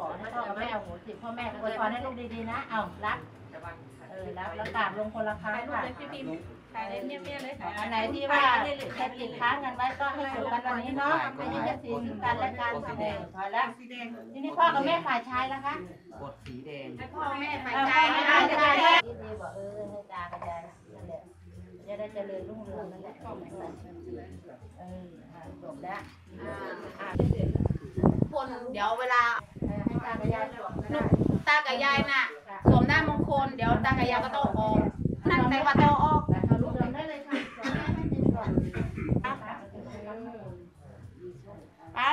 ขอให้พ่อกับแม่เอาโหสิพ่อแม่อวยพรให้ลูกดีๆนะ เอารักเออรักแล้วกราบลงคนละครั้งค่ะถ่ายเลยเนี่ยเนี่ยเลยอันไหนที่ว่าจะติดค้างกันไว้ก็ให้จบกันวันนี้เนาะไม่ใช่จะสินกันและกันเออพอแล้วทีนี้พ่อกับแม่ฝ่ายชายแล้วคะกดสีแดงพ่อแม่ไปเอาใจไปไม่ไม่ได้ได้ไม่ไม่ได้ได้ที่ดีบอกเออให้ตากับยายนั่นแหละจะได้เจริญรุ่งเรืองนั่นแหละเออจบแล้วคนเดี๋ยวเวลา ให้ตากับยายจบตากับยายน่ะสวมหน้ามงคล เดี๋ยวตากับยายก็ต้องออกนั่นแต่ว่าต้องออกเอาลูกเดินได้เลยค่ะจบแล้วให้กินก่อนอะ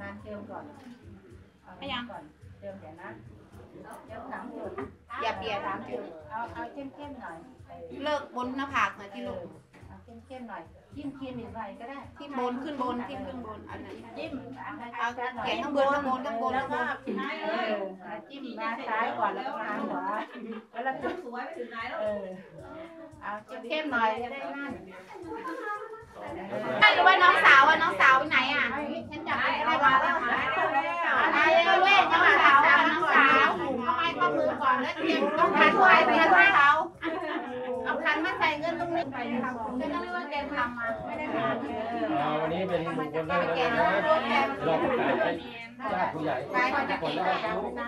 นานเติมก่อนก่อนเติมเดี๋ยวนะเติมสามจุดอย่าเปลี่ยนสามจุดเอาเอาเข้มๆหน่อย เลิกบนหน้าผากหน่อยที่ลูก เอาเข้มๆหน่อยจิ้มครีมอีกหน่อยก็ได้ที่บนขึ้นบนที่ขึ้นบนอันนั้นจิ้มเอาเขียนข้างบนข้างบนข้างบนแล้ข้าวงบก็นเออจิ้มมาซ้ายก่อนแล้วก็มาขวาแล้วเราจุดสวยไปถึงไหนแล้วเออเอาเข้มๆหน่อยจะได้นั่นไม่รู้ว่าน้องสาวว่าน้องสาวไปไหนอะฉันจับไม่ได้ได้มามาแล้แล้ววหายแล้วอะไรเว้ยน้องสาวน้องสาวทำไมข้อมือก่อนแล้วเตรียมต้องคันไว้เตรียมไว้เขาเอาคันมาใส่เงินตรงนี้ ไปทำฉันก็นึกว่าแกทำมาไม่ได้ทำอ่าวันนี้เป็นบุคคลแล้วนะเราประกาศให้ญาติผู้ใหญ่คนได้รับรู้ได้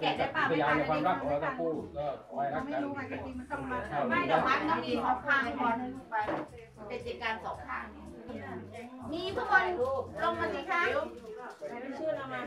เป็นพยานในความรักของเราทั้งคู่ก็ขอให้รักกันไม่ดอกไม้ต้องมีสองข้างพอให้ลูกไปเป็นจิตการสองข้างมีทุกคนลงมาสิคะชื่อเรามา